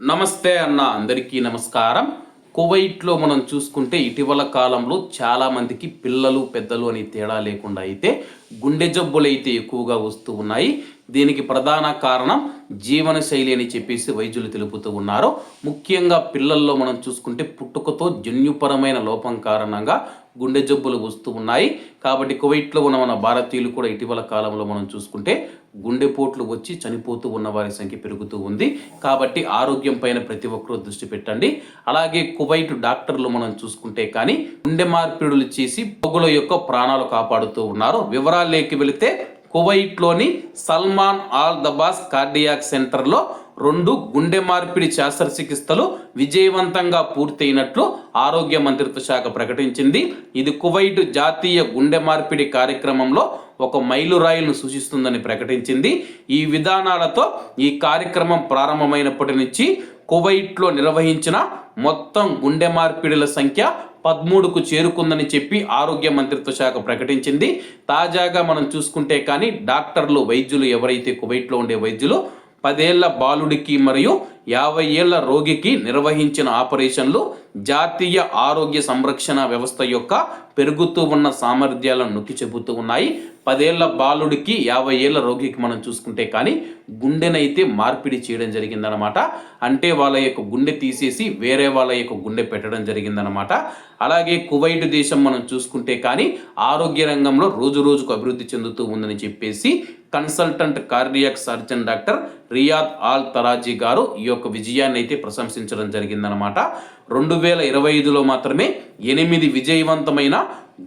నమస్తే అన్న అందరికీ నమస్కారం. కువైట్లో మనం చూసుకుంటే ఇటీవల కాలంలో చాలామందికి పిల్లలు పెద్దలు అని తేడా లేకుండా అయితే గుండె జబ్బులు అయితే ఎక్కువగా వస్తూ ఉన్నాయి. దీనికి ప్రధాన కారణం జీవన శైలి అని చెప్పేసి వైద్యులు తెలుపుతూ ఉన్నారు. ముఖ్యంగా పిల్లల్లో మనం చూసుకుంటే పుట్టుకతో జన్యుపరమైన లోపం కారణంగా గుండె జబ్బులు వస్తూ ఉన్నాయి. కాబట్టి కువైట్లో ఉన్న మన భారతీయులు కూడా ఇటీవల కాలంలో మనం చూసుకుంటే గుండెపోట్లు వచ్చి చనిపోతూ ఉన్న వారి సంఖ్య పెరుగుతూ ఉంది. కాబట్టి ఆరోగ్యం పైన ప్రతి ఒక్కరూ దృష్టి పెట్టండి. అలాగే కువైట్ డాక్టర్లు మనం చూసుకుంటే కానీ గుండె మార్పిడులు చేసి పొగుల యొక్క ప్రాణాలు కాపాడుతూ ఉన్నారు. వివరాల్లోకి వెళితే కువైట్లోని సల్మాన్ ఆల్ దబాస్ కార్డియాక్ సెంటర్లో రెండు గుండె మార్పిడి శస్త్రచికిత్సలు విజయవంతంగా పూర్తయినట్లు ఆరోగ్య మంత్రిత్వ శాఖ ప్రకటించింది. ఇది కువైట్ జాతీయ గుండె మార్పిడి కార్యక్రమంలో ఒక మైలురాయిలను సూచిస్తుందని ప్రకటించింది. ఈ విధానాలతో ఈ కార్యక్రమం ప్రారంభమైనప్పటి నుంచి కువైట్లో నిర్వహించిన మొత్తం గుండె మార్పిడిల సంఖ్య పదమూడుకు చేరుకుందని చెప్పి ఆరోగ్య మంత్రిత్వ శాఖ ప్రకటించింది. తాజాగా మనం చూసుకుంటే కానీ డాక్టర్లు వైద్యులు ఎవరైతే కువైట్లో ఉండే వైద్యులు పదేళ్ళ బాలుడికి మరియు యాభై ఏళ్ళ రోగికి నిర్వహించిన ఆపరేషన్లు జాతీయ ఆరోగ్య సంరక్షణ వ్యవస్థ యొక్క పెరుగుతూ ఉన్న సామర్థ్యాలను నొక్కి చెబుతూ ఉన్నాయి. పదేళ్ళ బాలుడికి యాభై ఏళ్ళ రోగికి మనం చూసుకుంటే కానీ గుండెనైతే మార్పిడి చేయడం జరిగిందనమాట అంటే వాళ్ళ యొక్క గుండె తీసేసి వేరే వాళ్ళ యొక్క గుండె పెట్టడం జరిగిందనమాట అలాగే కువైట్ దేశం మనం చూసుకుంటే కానీ ఆరోగ్య రంగంలో రోజు రోజుకు అభివృద్ధి చెందుతూ ఉందని చెప్పేసి consultant cardiac surgeon doctor Riyadh Al Tarazi గారు ఈ యొక్క విజయాన్ని అయితే ప్రశంసించడం జరిగిందనమాట రెండు వేల ఇరవై ఐదులో మాత్రమే ఎనిమిది విజయవంతమైన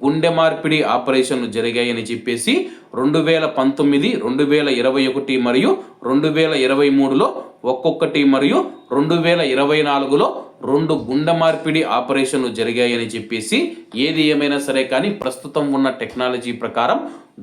గుండె మార్పిడి ఆపరేషన్లు జరిగాయని చెప్పేసి రెండు వేల పంతొమ్మిది రెండు వేల ఇరవై ఒకటి మరియు రెండు వేల ఇరవై మూడులో ఒక్కొక్కటి మరియు రెండు వేల ఇరవై నాలుగులో రెండు గుండె మార్పిడి ఆపరేషన్లు జరిగాయని చెప్పేసి ఏది ఏమైనా సరే కానీ ప్రస్తుతం ఉన్న టెక్నాలజీ ప్రకారం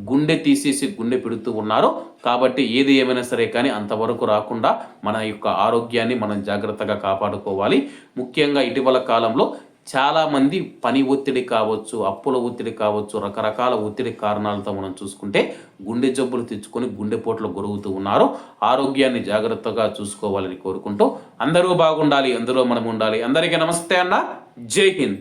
గుండె తీసేసి గుండె పెడుతూ ఉన్నారు. కాబట్టి ఏది ఏమైనా సరే కానీ అంతవరకు రాకుండా మన యొక్క ఆరోగ్యాన్ని మనం జాగ్రత్తగా కాపాడుకోవాలి. ముఖ్యంగా ఇటీవల కాలంలో చాలామంది పని ఒత్తిడి కావచ్చు అప్పుల ఒత్తిడి కావచ్చు రకరకాల ఒత్తిడి కారణాలతో మనం చూసుకుంటే గుండె జబ్బులు తెచ్చుకొని గుండెపోట్లు గొరుగుతూ ఉన్నారు. ఆరోగ్యాన్ని జాగ్రత్తగా చూసుకోవాలని కోరుకుంటూ అందరూ బాగుండాలి అందులో మనం ఉండాలి అందరికీ నమస్తే అన్న. జై హింద్.